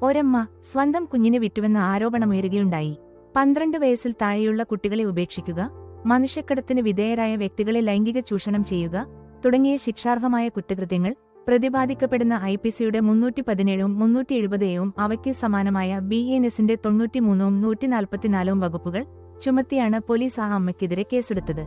ഒരമ്മ സ്വന്തം കുഞ്ഞിനെ വിറ്റുവെന്ന ആരോപണമുയരുകയുണ്ടായി പന്ത്രണ്ട് വയസ്സിൽ താഴെയുള്ള കുട്ടികളെ ഉപേക്ഷിക്കുക മനുഷ്യക്കടത്തിന് വിധേയരായ വ്യക്തികളെ ലൈംഗിക ചൂഷണം ചെയ്യുക തുടങ്ങിയ ശിക്ഷാർഹമായ കുറ്റകൃത്യങ്ങൾ പ്രതിപാദിക്കപ്പെടുന്ന ഐ പി സിയുടെ മുന്നൂറ്റി പതിനേഴും മുന്നൂറ്റി എഴുപതേയും അവയ്ക്ക് സമാനമായ ബി എൻ എസിന്റെ തൊണ്ണൂറ്റിമൂന്നും നൂറ്റി നാൽപ്പത്തിനാലും വകുപ്പുകൾ ചുമത്തിയാണ് പോലീസ് ആ അമ്മയ്ക്കെതിരെ കേസെടുത്തത്.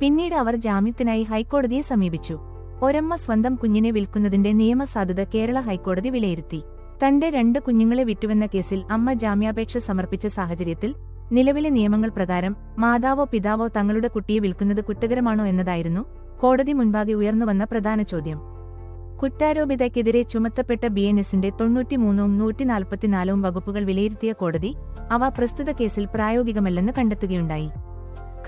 പിന്നീട് അവർ ജാമ്യത്തിനായി ഹൈക്കോടതിയെ സമീപിച്ചു. ഒരമ്മ സ്വന്തം കുഞ്ഞിനെ വിൽക്കുന്നതിന്റെ നിയമസാധുത കേരള ഹൈക്കോടതി വിലയിരുത്തി. തന്റെ രണ്ട് കുഞ്ഞുങ്ങളെ വിറ്റുവെന്ന കേസിൽ അമ്മ ജാമ്യാപേക്ഷ സമർപ്പിച്ച സാഹചര്യത്തിൽ നിലവിലെ നിയമങ്ങൾ പ്രകാരം മാതാവോ പിതാവോ തങ്ങളുടെ കുട്ടിയെ വിൽക്കുന്നത് കുറ്റകരമാണോ എന്നതായിരുന്നു കോടതി മുൻപാകെ ഉയർന്നുവന്ന പ്രധാന ചോദ്യം. കുറ്റാരോപിതയ്ക്കെതിരെ ചുമത്തപ്പെട്ട ബി എൻ എസിന്റെ തൊണ്ണൂറ്റിമൂന്നും നൂറ്റിനാൽപ്പത്തിനാലും വകുപ്പുകൾ വിലയിരുത്തിയ കോടതി അവ പ്രസ്തുത കേസിൽ പ്രായോഗികമല്ലെന്ന് കണ്ടെത്തുകയുണ്ടായി.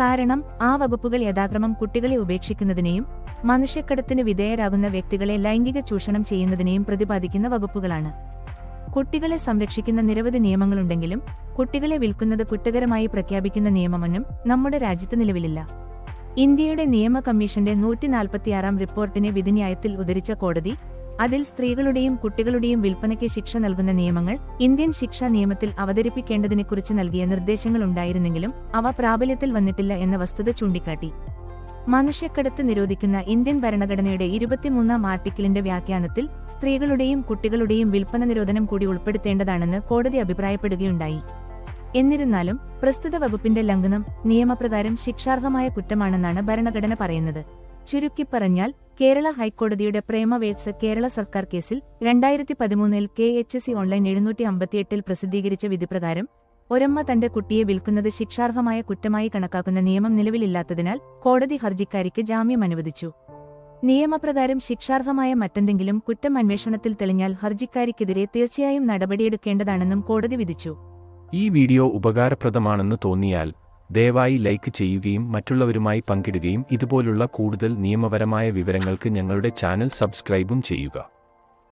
കാരണം ആ വകുപ്പുകൾ യഥാക്രമം കുട്ടികളെ ഉപേക്ഷിക്കുന്നതിനെയും മനുഷ്യക്കടത്തിന് വിധേയരാകുന്ന വ്യക്തികളെ ലൈംഗിക ചൂഷണം ചെയ്യുന്നതിനെയും പ്രതിപാദിക്കുന്ന വകുപ്പുകളാണ്. കുട്ടികളെ സംരക്ഷിക്കുന്ന നിരവധി നിയമങ്ങളുണ്ടെങ്കിലും കുട്ടികളെ വിൽക്കുന്നത് കുറ്റകരമായി പ്രഖ്യാപിക്കുന്ന നിയമമൊന്നും നമ്മുടെ രാജ്യത്ത് നിലവിലില്ല. ഇന്ത്യയുടെ നിയമ കമ്മീഷന്റെ നൂറ്റിനാൽപ്പത്തിയാറാം റിപ്പോർട്ടിനെ വിധിന്യായത്തിൽ ഉദരിച്ച കോടതി അതിൽ സ്ത്രീകളുടെയും കുട്ടികളുടെയും വിൽപ്പനയ്ക്ക് ശിക്ഷ നൽകുന്ന നിയമങ്ങൾ ഇന്ത്യൻ ശിക്ഷാ നിയമത്തിൽ അവതരിപ്പിക്കേണ്ടതിനെക്കുറിച്ച് നൽകിയ നിർദ്ദേശങ്ങളുണ്ടായിരുന്നെങ്കിലും അവ പ്രാബല്യത്തിൽ വന്നിട്ടില്ല എന്ന വസ്തുത ചൂണ്ടിക്കാട്ടി. മനുഷ്യക്കടത്ത് നിരോധിക്കുന്ന ഇന്ത്യൻ ഭരണഘടനയുടെ ഇരുപത്തിമൂന്നാം ആർട്ടിക്കിളിന്റെ വ്യാഖ്യാനത്തിൽ സ്ത്രീകളുടെയും കുട്ടികളുടെയും വിൽപ്പന നിരോധനം കൂടി ഉൾപ്പെടുത്തേണ്ടതാണെന്ന് കോടതി അഭിപ്രായപ്പെടുകയുണ്ടായി. എന്നിരുന്നാലും പ്രസ്തുത വകുപ്പിന്റെ ലംഘനം നിയമപ്രകാരം ശിക്ഷാർഹമായ കുറ്റമാണെന്നാണ് ഭരണഘടന പറയുന്നത്. ചുരുക്കി പറഞ്ഞാൽ കേരള ഹൈക്കോടതിയുടെ പ്രേമവേഴ്സ് കേരള സർക്കാർ കേസിൽ രണ്ടായിരത്തി പതിമൂന്നിൽ കെ എച്ച് സി ഓൺലൈൻ എഴുന്നൂറ്റി അമ്പത്തിയെട്ടിൽ പ്രസിദ്ധീകരിച്ച വിധിപ്രകാരം ഒരമ്മ തന്റെ കുട്ടിയെ വിൽക്കുന്നത് ശിക്ഷാർഹമായ കുറ്റമായി കണക്കാക്കുന്ന നിയമം നിലവിലില്ലാത്തതിനാൽ കോടതി ഹർജിക്കാരിക്ക് ജാമ്യം അനുവദിച്ചു. നിയമപ്രകാരം ശിക്ഷാർഹമായ മറ്റെന്തെങ്കിലും കുറ്റം അന്വേഷണത്തിൽ തെളിഞ്ഞാൽ ഹർജിക്കാരിക്കെതിരെ തീർച്ചയായും നടപടിയെടുക്കേണ്ടതാണെന്നും കോടതി വിധിച്ചു. ഈ വീഡിയോ ഉപകാരപ്രദമാണെന്ന് തോന്നിയാൽ ദയവായി ലൈക്ക് ചെയ്യുകയും മറ്റുള്ളവരുമായി പങ്കിടുകയും ഇതുപോലുള്ള കൂടുതൽ നിയമപരമായ വിവരങ്ങൾക്ക് ഞങ്ങളുടെ ചാനൽ സബ്സ്ക്രൈബും ചെയ്യുക.